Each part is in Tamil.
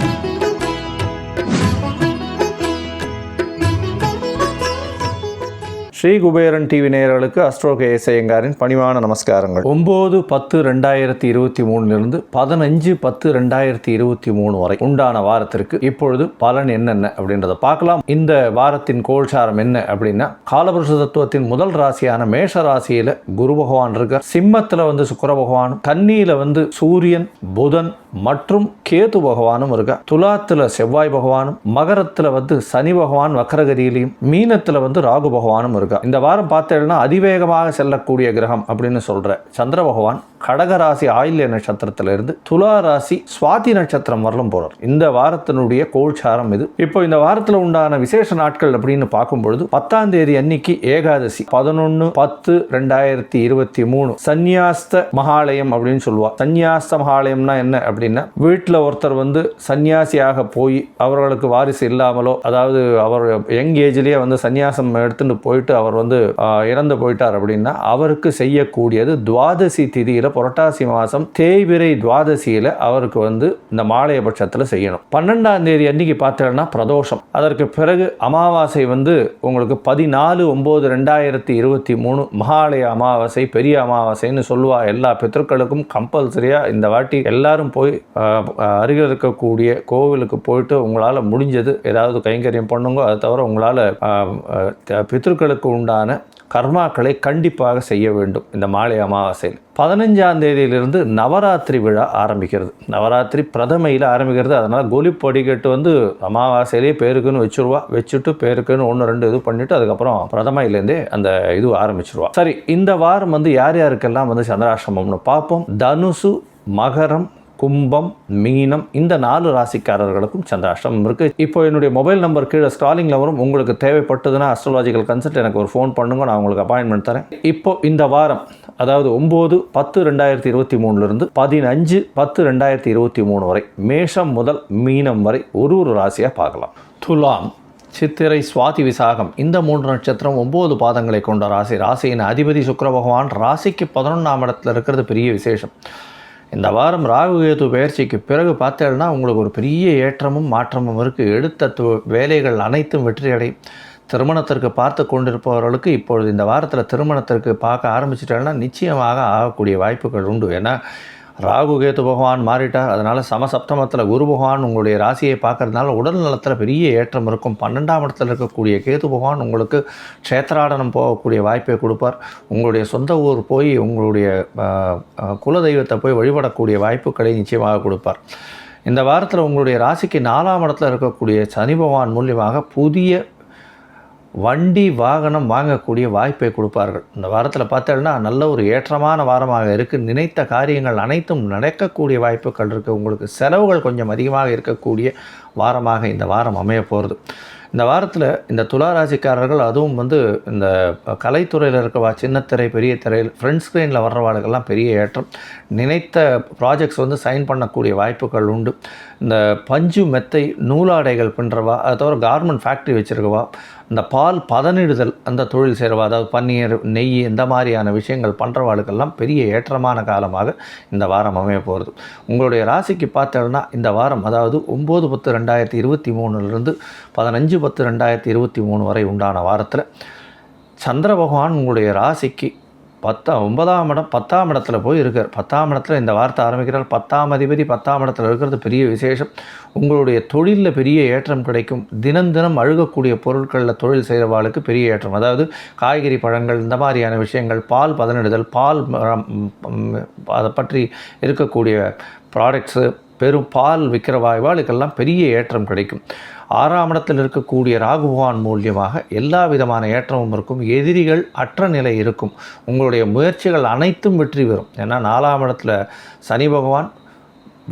Thank you. Shri Kuberan TV நேயர்களுக்கு அஸ்ட்ரோ கே ஐயங்காரின் பணிவான நமஸ்காரங்கள். ஒம்பது பத்து ரெண்டாயிரத்தி இருபத்தி மூணுலேருந்து பதினஞ்சு பத்து ரெண்டாயிரத்தி இருபத்தி மூணு வரை உண்டான வாரத்திற்கு இப்பொழுது பலன் என்னென்ன அப்படின்றத பார்க்கலாம். இந்த வாரத்தின் கோல்சாரம் என்ன அப்படின்னா காலபுருஷ தத்துவத்தின் முதல் ராசியான மேஷ ராசியில் குரு பகவான் இருக்கார். சிம்மத்தில் வந்து சுக்கர பகவான் கன்னியில் வந்து சூரியன் புதன் மற்றும் கேது பகவானும் இருக்கா துலாத்தில் செவ்வாய் பகவானும் மகரத்தில் வந்து சனி பகவான் வக்கரகதியிலையும் மீனத்தில் வந்து ராகு பகவானும் இருக்கா? இந்த வாரம் பார்த்தேன்னா அதிவேகமாக செல்லக்கூடிய கிரகம் அப்படின்னு சொல்கிற சந்திர பகவான் கடகராசி ஆயில்ய நட்சத்திரத்திலிருந்து துலா ராசி சுவாதி நட்சத்திரம் வரலும் போறார். இந்த வாரத்தினுடைய கோழ்சாரம் இது. இப்போ இந்த வாரத்தில் உண்டான விசேஷ நாட்கள் அப்படின்னு பார்க்கும் பொழுது பத்தாம் தேதி அன்னைக்கு ஏகாதசி பதினொன்று பத்து ரெண்டாயிரத்தி இருபத்தி மூணு. சந்நியாஸ்த மகாலயம் அப்படின்னு சொல்லுவா. சந்நியாஸ்த மகாலயம்னா என்ன அப்படின்னா வீட்டில் ஒருத்தர் வந்து சன்னியாசியாக போய் அவர்களுக்கு வாரிசு இல்லாமலோ அதாவது அவர் யங் ஏஜ்லேயே வந்து சன்னியாசம் எடுத்துட்டு போயிட்டு அவர் வந்து இறந்து போயிட்டார் அப்படின்னா அவருக்கு செய்யக்கூடியது துவாதசி திதியில புரட்டாசி மாதம் தேய்பிரை துவாதசியில் அவருக்கு வந்து இந்த மாலைய பட்சத்தில் செய்யணும். பன்னெண்டாம் தேதி அன்னைக்கு பார்த்தீங்கன்னா பிரதோஷம். அதற்கு பிறகு அமாவாசை வந்து உங்களுக்கு பதினாலு ஒம்பது ரெண்டாயிரத்தி இருபத்தி மூணு மகாலய அமாவாசை பெரிய அமாவாசைன்னு சொல்லுவா எல்லா பித்தர்களுக்கும் கம்பல்சரியாக இந்த வாட்டி எல்லாரும் போய் அருகில் இருக்கக்கூடிய கோவிலுக்கு போயிட்டு உங்களால் முடிஞ்சது ஏதாவது கைங்கரியம் பண்ணுங்க அதை தவிர உங்களால் பித்தர்களுக்கு உண்டான கர்மாக்களை கண்டிப்பாக செய்ய வேண்டும். இந்த மாலை அமாவாசையில். பதினஞ்சாம் தேதியிலிருந்து நவராத்திரி விழா ஆரம்பிக்கிறது. நவராத்திரி பிரதமையில் ஆரம்பிக்கிறது. அதனால் கோலி படிக்கட்டு வந்து அமாவாசையிலேயே பேருக்குன்னு வச்சுருவா. வச்சுட்டு பேருக்குன்னு ஒன்று ரெண்டு இது பண்ணிவிட்டு அதுக்கப்புறம் பிரதமையிலேருந்தே அந்த இது ஆரம்பிச்சிருவா. சரி இந்த வாரம் வந்து யார் யாருக்கெல்லாம் வந்து சந்திராசிரமம்னு பார்ப்போம். தனுசு மகரம் கும்பம் மீனம் இந்த நாலு ராசிக்காரர்களுக்கும் சந்திராஷ்டமம் இருக்குது இப்போ என்னுடைய மொபைல் நம்பர் கீழே ஸ்க்ராலிங்கில் வரும். உங்களுக்கு தேவைப்பட்டதுன்னா அஸ்ட்ராலாஜிக்கல் கன்சல்ட் எனக்கு ஒரு ஃபோன் பண்ணுங்க. நான் உங்களுக்கு அப்பாயின்மெண்ட் தரேன். இப்போ இந்த வாரம் அதாவது ஒம்பது பத்து ரெண்டாயிரத்தி இருபத்தி மூணுலேருந்து பதினஞ்சு பத்து ரெண்டாயிரத்தி இருபத்தி மூணு வரை மேஷம் முதல் மீனம் வரை ஒரு ஒரு ராசியாக பார்க்கலாம். துலாம் சித்திரை சுவாதி விசாகம். இந்த மூன்று நட்சத்திரம் ஒம்பது பாதங்களை கொண்ட ராசி. ராசியின் அதிபதி சுக்கர பகவான் ராசிக்கு பதினொன்றாம் இடத்துல இருக்கிறது பெரிய விசேஷம். இந்த வாரம் ராகு கேது பயிற்சிக்கு பிறகு பார்த்தேன்னா உங்களுக்கு ஒரு பெரிய ஏற்றமும் மாற்றமும் இருக்குது எடுத்த வேலைகள் அனைத்தும் வெற்றியடையும் திருமணத்திற்கு பார்த்து கொண்டிருப்பவர்களுக்கு இப்பொழுது இந்த வாரத்தில் திருமணத்திற்கு பார்க்க ஆரம்பிச்சிட்டாங்கன்னா நிச்சயமாக ஆகக்கூடிய வாய்ப்புகள் உண்டு. ஏன்னா ராகு கேது பகவான் மாறிட்டார் அதனால் சமசப்தமத்தில் குரு பகவான் உங்களுடைய ராசியை பார்க்கறதுனால உடல் நலத்தில் பெரிய ஏற்றம் இருக்கும். பன்னெண்டாம் இடத்துல இருக்கக்கூடிய கேது பகவான் உங்களுக்கு க்ஷேத்ராடனம் போகக்கூடிய வாய்ப்பை கொடுப்பார். உங்களுடைய சொந்த ஊர் போய் உங்களுடைய குலதெய்வத்தை போய் வழிபடக்கூடிய வாய்ப்புகளை நிச்சயமாக கொடுப்பார். இந்த வாரத்தில் உங்களுடைய ராசிக்கு நாலாம் இடத்துல இருக்கக்கூடிய சனி பகவான் மூலியமாக புதிய வண்டி வாகனம் வாங்கக்கூடிய வாய்ப்பை கொடுப்பார்கள். இந்த வாரத்தில் பார்த்தோன்னா நல்ல ஒரு ஏற்றமான வாரமாக இருக்குது நினைத்த காரியங்கள் அனைத்தும் நடக்கக்கூடிய வாய்ப்புகள் இருக்குது உங்களுக்கு செலவுகள் கொஞ்சம் அதிகமாக இருக்கக்கூடிய வாரமாக இந்த வாரம் அமைய போகிறது இந்த வாரத்தில் இந்த துளாராசிக்காரர்கள் அதுவும் வந்து இந்த கலைத்துறையில் இருக்கவா சின்னத்திரை பெரிய திரையில் ஃப்ரண்ட் ஸ்க்ரீனில் வர்றவாளுக்கெல்லாம் பெரிய ஏற்றம். நினைத்த ப்ராஜெக்ட்ஸ் வந்து சைன் பண்ணக்கூடிய வாய்ப்புகள் உண்டு. இந்த பஞ்சு மெத்தை நூலாடைகள் பின்றவா அதை தவிர கார்மெண்ட் ஃபேக்ட்ரி வச்சுருக்கவா இந்த பால் பதனிடுதல் அந்த தொழில் செய்கிறவா அதாவது பன்னீர் நெய் இந்த மாதிரியான விஷயங்கள் பண்ணுறவாளுக்கெல்லாம் பெரிய ஏற்றமான காலமாக இந்த வாரம் அமைய போகிறது உங்களுடைய ராசிக்கு பார்த்தோம்னா இந்த வாரம் அதாவது ஒம்பது பத்து ரெண்டாயிரத்தி இருபத்தி மூணுலேருந்து பதினஞ்சு பத்து ரெண்டாயிரத்தி இருபத்தி மூணு வரை உண்டான வாரத்தில் சந்திர பகவான் உங்களுடைய ராசிக்கு பத்தா ஒன்பதாம் இடம் பத்தாம் இடத்துல போய் இருக்கார் பத்தாம் இடத்துல இந்த வார்த்தை ஆரம்பிக்கிறார். பத்தாம் அதிபதி பத்தாம் இடத்துல இருக்கிறது பெரிய விசேஷம். உங்களுடைய தொழிலில் பெரிய ஏற்றம் கிடைக்கும். தினம் தினம் அழுகக்கூடிய பொருட்களில் தொழில் செய்கிறவாளுக்கு பெரிய ஏற்றம். அதாவது காய்கறி பழங்கள் இந்த மாதிரியான விஷயங்கள் பால் பதனிடுதல் பால் அதை பற்றி இருக்கக்கூடிய ப்ராடக்ட்ஸு பெரும் பால் விற்கிற வாய்வாளுக்கெல்லாம் பெரிய ஏற்றம் கிடைக்கும். ஆறாம் இடத்தில் இருக்கக்கூடிய ராகுபவான் மூலியமாக எல்லா விதமான ஏற்றமும் இருக்கும் எதிரிகள் அற்ற நிலை இருக்கும். உங்களுடைய முயற்சிகள் அனைத்தும் வெற்றி பெறும். ஏன்னா நாலாம் இடத்துல சனி பகவான்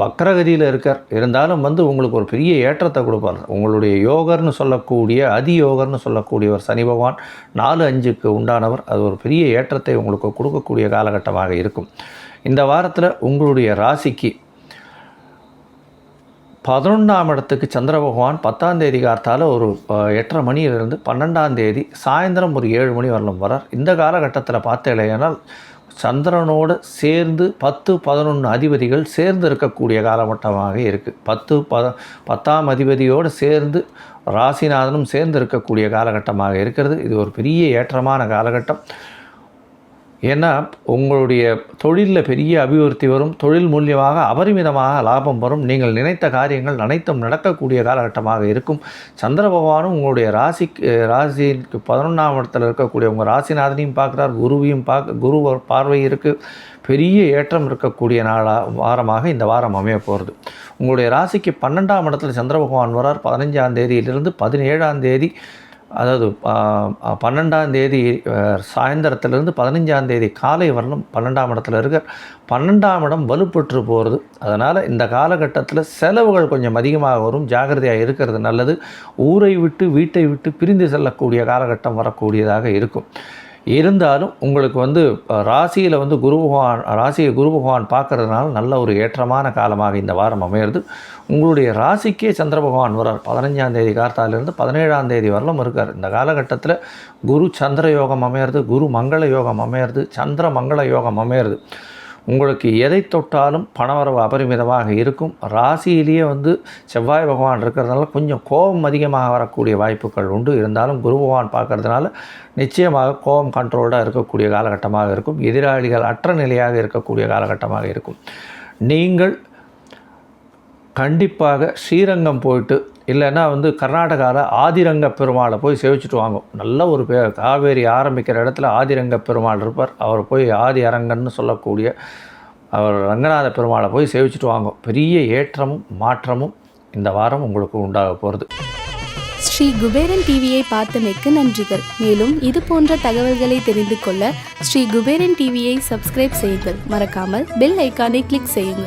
வக்ரகதியில் இருக்கார். இருந்தாலும் வந்து உங்களுக்கு ஒரு பெரிய ஏற்றத்தை கொடுப்பார். உங்களுடைய யோகர்னு சொல்லக்கூடிய அதி யோகர்னு சொல்லக்கூடியவர் சனி பகவான் நாலு அஞ்சுக்கு உண்டானவர். அது ஒரு பெரிய ஏற்றத்தை உங்களுக்கு கொடுக்கக்கூடிய காலகட்டமாக இருக்கும். இந்த வாரத்தில் உங்களுடைய ராசிக்கு பதினொன்றாம் இடத்துக்கு சந்திர பகவான் பத்தாம் தேதி காத்தால ஒரு எட்டரை மணியிலிருந்து பன்னெண்டாம் தேதி சாயந்தரம் ஒரு ஏழு மணி வரலும் வரார். இந்த காலகட்டத்தில் பார்த்தேனால் சந்திரனோடு சேர்ந்து பத்து பதினொன்று அதிபதிகள் சேர்ந்து இருக்கக்கூடிய காலகட்டமாக இருக்குது பத்து பத பத்தாம் அதிபதியோடு சேர்ந்து ராசிநாதனும் சேர்ந்து இருக்கக்கூடிய காலகட்டமாக இருக்கிறது. இது ஒரு பெரிய ஏற்றமான காலகட்டம். ஏன்னா உங்களுடைய தொழிலில் பெரிய அபிவிருத்தி வரும் தொழில் மூலியமாக அபரிமிதமாக லாபம் வரும். நீங்கள் நினைத்த காரியங்கள் அனைத்தும் நடக்கக்கூடிய காலகட்டமாக இருக்கும். சந்திர பகவானும் உங்களுடைய ராசிக்கு ராசிக்கு பதினொன்றாம் இடத்துல இருக்கக்கூடிய உங்கள் ராசிநாதனையும் பார்க்குறார். குருவையும் பார்க்க குரு பார்வை இருக்குது பெரிய ஏற்றம் இருக்கக்கூடிய நாளாக வாரமாக இந்த வாரம் அமைய போகிறது உங்களுடைய ராசிக்கு பன்னெண்டாம் இடத்துல சந்திர பகவான் வரார் பதினஞ்சாம் தேதியிலிருந்து பதினேழாம் தேதி அதாவது பன்னெண்டாம் தேதி சாயந்தரத்துலேருந்து பதினஞ்சாம் தேதி காலை வரலும் பன்னெண்டாம் இடத்துல இருக்க பன்னெண்டாம் இடம் வலுப்பெற்று போகிறது அதனால் இந்த காலகட்டத்தில் செலவுகள் கொஞ்சம் அதிகமாக வரும். ஜாகிரதையாக இருக்கிறது நல்லது. ஊரை விட்டு வீட்டை விட்டு பிரிந்து செல்லக்கூடிய காலகட்டம் வரக்கூடியதாக இருக்கும். இருந்தாலும் உங்களுக்கு வந்து ராசியில் வந்து குரு பகவான் ராசியை குரு பகவான் பார்க்கறதுனால நல்ல ஒரு ஏற்றமான காலமாக இந்த வாரம் அமையிறது. உங்களுடைய ராசிக்கே சந்திர பகவான் வரார் பதினஞ்சாம் தேதி கார்த்தாலிருந்து பதினேழாம் தேதி வரலும் இருக்கார். இந்த காலகட்டத்தில் குரு சந்திர யோகம் அமையிறது குரு மங்கள யோகம் அமையிறது சந்திர மங்கள யோகம் அமையிறது. உங்களுக்கு எதை தொட்டாலும் பணவரவு அபரிமிதமாக இருக்கும். ராசியிலேயே வந்து செவ்வாய் பகவான் இருக்கிறதுனால கொஞ்சம் கோபம் அதிகமாக வரக்கூடிய வாய்ப்புகள் உண்டு. இருந்தாலும் குரு பகவான் பார்க்கறதுனால நிச்சயமாக கோபம் கண்ட்ரோல்டாக இருக்கக்கூடிய காலகட்டமாக இருக்கும். எதிராளிகள் அற்ற நிலையாக இருக்கக்கூடிய காலகட்டமாக இருக்கும். நீங்கள் கண்டிப்பாக ஸ்ரீரங்கம் போயிட்டு இல்லைன்னா வந்து கர்நாடகாவில் ஆதிரங்க பெருமாளை போய் சேவிச்சுட்டு வாங்க நல்ல ஒரு பே காவேரி ஆரம்பிக்கிற இடத்துல ஆதிரங்க பெருமாள் இருப்பார். அவர் போய் ஆதி அரங்கன்னு சொல்லக்கூடிய அவர் ரங்கநாத பெருமாளை போய் சேவிச்சுட்டு வாங்க பெரிய ஏற்றமும் மாற்றமும் இந்த வாரம் உங்களுக்கு உண்டாக போகிறது ஸ்ரீ குபேரன் டிவியை பார்த்தமைக்கு நன்றிகள். மேலும் இது போன்ற தகவல்களை தெரிந்து கொள்ள ஸ்ரீ குபேரன் டிவியை சப்ஸ்கிரைப் செய்யுங்கள். மறக்காமல் பெல் ஐக்கானை கிளிக் செய்யுங்கள்.